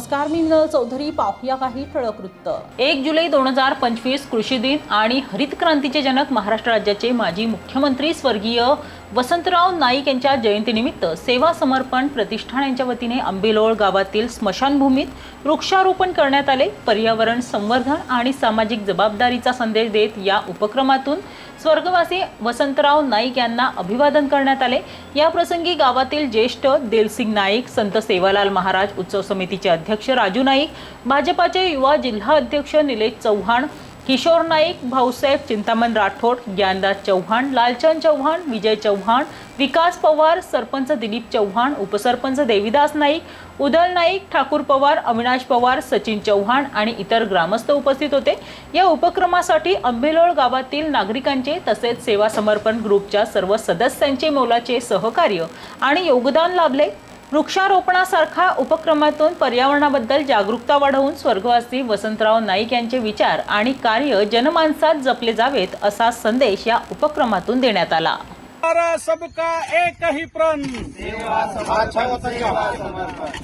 नमस्कार मी मिनल चौधरी. पाहूया काही ठळक वृत्त. एक जुलै दोन हजार पंचवीस कृषी दिन आणि हरित क्रांतीचे जनक महाराष्ट्र राज्याचे माजी मुख्यमंत्री स्वर्गीय वसंतराव नाईक यांच्या जयंतीनिमित्त सेवा समर्पण प्रतिष्ठान यांच्या वतीने आंबेलोळ गावातील स्मशानभूमीत वृक्षारोपण करण्यात आले. पर्यावरण संवर्धन आणि सामाजिक जबाबदारीचा संदेश देत या उपक्रमातून स्वर्गवासी वसंतराव नाईक यांना अभिवादन करण्यात आले. याप्रसंगी गावातील ज्येष्ठ दिलसिंग नाईक संत सेवालाल महाराज उत्सव समितीचे अध्यक्ष राजू नाईक भाजपाचे युवा जिल्हा अध्यक्ष निलेश चव्हाण किशोर नाईक भाऊसाहेब चिंतामण राठोड ज्ञानदास चव्हाण लालचंद चव्हाण विजय चव्हाण विकास पवार सरपंच दिलीप चव्हाण उपसरपंच देविदास नाईक उदल नाईक ठाकूर पवार अविनाश पवार सचिन चव्हाण आणि इतर ग्रामस्थ उपस्थित होते. या उपक्रमासाठी आंबेलोळ गावातील नागरिकांचे तसेच सेवा समर्पण ग्रुपच्या सर्व सदस्यांचे मोलाचे सहकार्य आणि योगदान लाभले. वृक्षारोपणासारखा उपक्रमातून पर्यावरणाबद्दल जागरूकता वाढवून स्वर्गवासी वसंतराव नाईक यांचे विचार आणि कार्य जनमानसात जपले जावेत असा संदेश या उपक्रमातून देण्यात आला. हमारा सबका एक ही प्रण।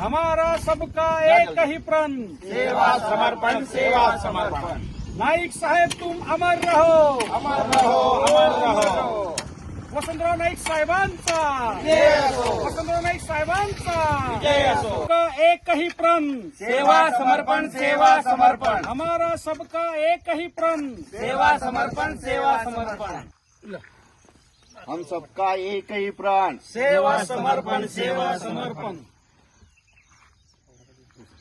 हमारा सबका एक ही प्रण। सेवा समर्पण सेवा समर्पण नाईक साहेब तुम अमर रहो। अमर रहो अमर रहो। वसंतराव नाईक साहेबांचा। वसंतराव नाईक साहेबांचा. जय असो. सबका एक ही प्रण. सेवा समर्पण सेवा समर्पण. हमारा सबका एक ही प्रण. सेवा समर्पण सेवा समर्पण. हम सबका एक ही प्राण. सेवा समर्पण सेवा समर्पण.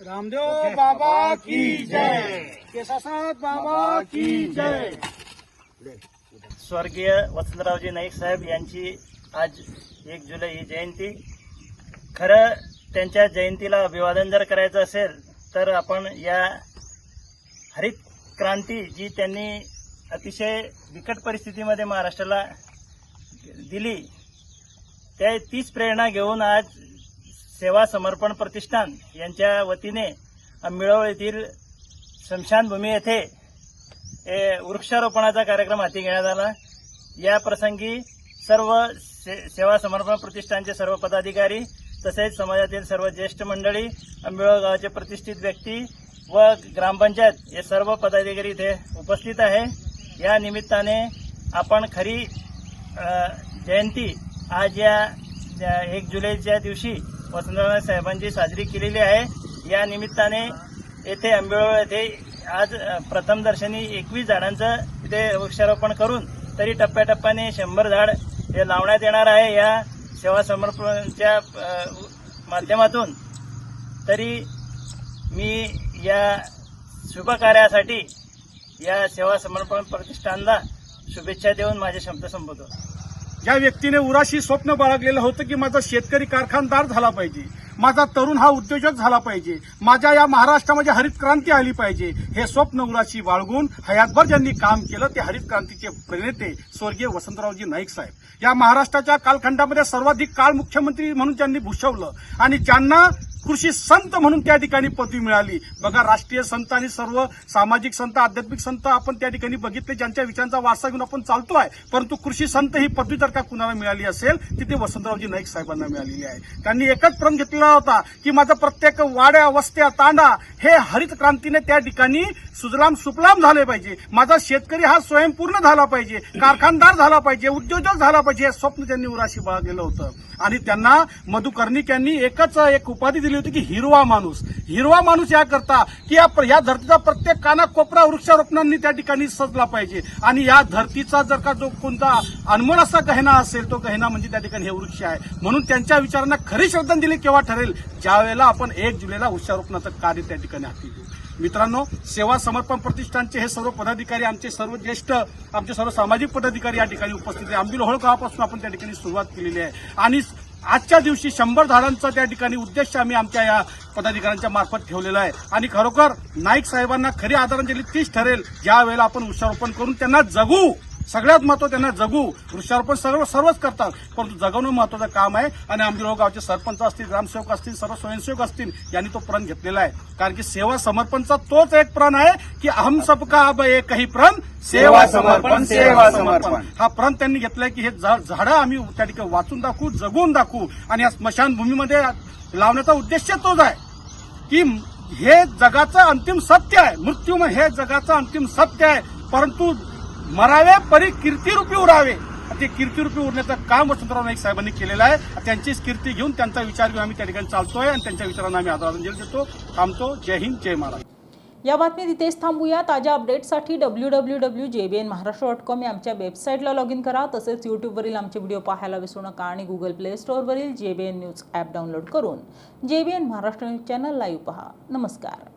रामदेव बाबा की जय. केसासात बाबा की जय. स्वर्गीय वसंतरावजी नाईक साहेब यांची आज एक जुलै ही जयंती. खरं त्यांच्या जयंतीला अभिवादन जर करायचं असेल तर आपण या हरित क्रांती जी त्यांनी अतिशय बिकट परिस्थितीमध्ये महाराष्ट्राला दिली त्या तीच प्रेरणा घेऊन आज सेवा समर्पण प्रतिष्ठान यांच्या वतीने मिळवळ येथील स्मशानभूमी येथे वृक्षारोपणाचा कार्यक्रम हाती घेण्यात आला. या प्रसंगी सर्व से, सेवा समर्पण प्रतिष्ठानचे सर्व पदाधिकारी तसेच समाजातील सर्व ज्येष्ठ मंडळी आंबेगाव गावाचे प्रतिष्ठित व्यक्ती व ग्रामपंचायत हे सर्व पदाधिकारी इथे उपस्थित आहे. या निमित्ताने आपण खरी जयंती आज या एक जुलैच्या दिवशी वसंतराव साहेबांची साजरी केलेली आहे. या निमित्ताने येथे आंबेगाव येथे आज प्रथमदर्शनी एकवीस झाडांचं इथे वृक्षारोपण करून तरी टप्प्याटप्प्याने शंभर झाड हे लावण्यात येणार आहे. या सेवा समर्पणच्या माध्यमातून तरी मी या शुभ कार्यासाठी या सेवा समर्पण प्रतिष्ठानला शुभेच्छा देऊन माझे शब्द संपवतो. ज्या व्यक्तीने उराशी स्वप्न बाळगलेलं होतं की माझा शेतकरी कारखानदार झाला पाहिजे. माझा तरुण हा उद्योजक झाला पाहिजे. माझ्या या महाराष्ट्रामध्ये हरित क्रांती आली पाहिजे. हे स्वप्न उराशी बाळगून हयातभर ज्यांनी काम केलं ते हरित क्रांतीचे प्रणेते स्वर्गीय वसंतरावजी नाईक साहेब. या महाराष्ट्राच्या कालखंडामध्ये सर्वाधिक काळ मुख्यमंत्री म्हणून त्यांनी भूषवलं आणि ज्यांना कृषी संत म्हणून त्या ठिकाणी पदवी मिळाली. बघा राष्ट्रीय संत आणि सर्व सामाजिक संत आध्यात्मिक संत आपण त्या ठिकाणी बघितले ज्यांच्या विचारांचा वारसा घेऊन आपण चालतो आहे. परंतु कृषी संत ही पदवी जर का कुणाला मिळाली असेल तिथे वसंतरावजी नाईक साहेबांना मिळालेली आहे. त्यांनी एकच प्रण घेतलेला होता की माझा प्रत्येक वाड्या वस्त्या तांडा हे हरित क्रांतीने त्या ठिकाणी सुजलाम सुपलाम झाले पाहिजे. माझा शेतकरी हा स्वयंपूर्ण झाला पाहिजे. कारखानदार झाला पाहिजे उद्योजक झाला पाहिजे हे स्वप्न त्यांनी उराशी बाळगलेलं होतं. आणि त्यांना मधु कर्णिक यांनी एकच एक उपाधी दिली होती की हिरवा माणूस. हिरवा माणूस याकरता की या धरतीचा प्रत्येक काना कोपरा वृक्षारोपणांनी त्या ठिकाणी सजला पाहिजे. आणि या धरतीचा जर का जो कोणता अनमोल असा गहना असेल तो गहना म्हणजे त्या ठिकाणी हे वृक्ष आहे. म्हणून त्यांच्या विचारांना खरी श्रद्धांजली केव्हा ठरेल? ज्यावेळेला आपण एक जुलैला वृक्षारोपणाचं कार्य त्या ठिकाणी हाती घेऊ. मित्रांनो सेवा समर्पण प्रतिष्ठानचे हे सर्व पदाधिकारी आमचे सर्व ज्येष्ठ आमचे सर्व सामाजिक पदाधिकारी या ठिकाणी उपस्थित आहे आंबील होळ गावापासून आपण त्या ठिकाणी सुरुवात केलेली आहे. आणि आजच्या दिवशी शंभर झाडांचा त्या ठिकाणी उद्देश आम्ही आमच्या या पदाधिकाऱ्यांच्या मार्फत ठेवलेला आहे. आणि खरोखर नाईक साहेबांना खरी आदरांजली तीच ठरेल ज्या वेळेला आपण वृक्षारोपण करून त्यांना जगू. सगळ्यात महत्त्व त्यांना जगू. वृक्षारोपण सर्व सर्वच करतात. परंतु जगवणं महत्वाचं काम आहे आणि आमच्या गावचे सरपंच असतील ग्रामसेवक असतील सर्व स्वयंसेवक असतील यांनी तो प्रण घेतलेला आहे. कारण की सेवा समर्पणचा तोच एक प्रण आहे की अहम सबका अब एकही प्रण सेवा समर्पण, सेवा समर्पण. हा प्रण त्यांनी घेतलाय की हे झाडं आम्ही त्या ठिकाणी वाचून दाखवू जगून दाखवू. आणि या स्मशानभूमीमध्ये लावण्याचा उद्देश तोच आहे की हे जगाचं अंतिम सत्य आहे. मृत्यू हे जगाचं अंतिम सत्य आहे. परंतु मरावे परी कीर्तिरूपी उरावे. ते कीर्तीरूपी उरण्याचं काम वसंतराव नाईक साहेबांनी केलेलं आहे. त्यांचीच कीर्ती घेऊन त्यांचा विचार घेऊन आम्ही त्या ठिकाणी चालतोय आणि त्यांच्या विचारांना आम्ही आदरांजली देतो. थांबतो. जय हिंद जय महाराष्ट्र. या बातमीत इथेच थांबूया ताज्या अपडेट्ससाठी W W W J B N Maharashtra dot com या आमच्या वेबसाईटला लॉग इन करा. तसेच यूट्यूबवरील आमचे व्हिडिओ पाहायला विसरू नका आणि Google play स्टोअरवरील J B N news app download करून J B N Maharashtra news channel live पहा. नमस्कार.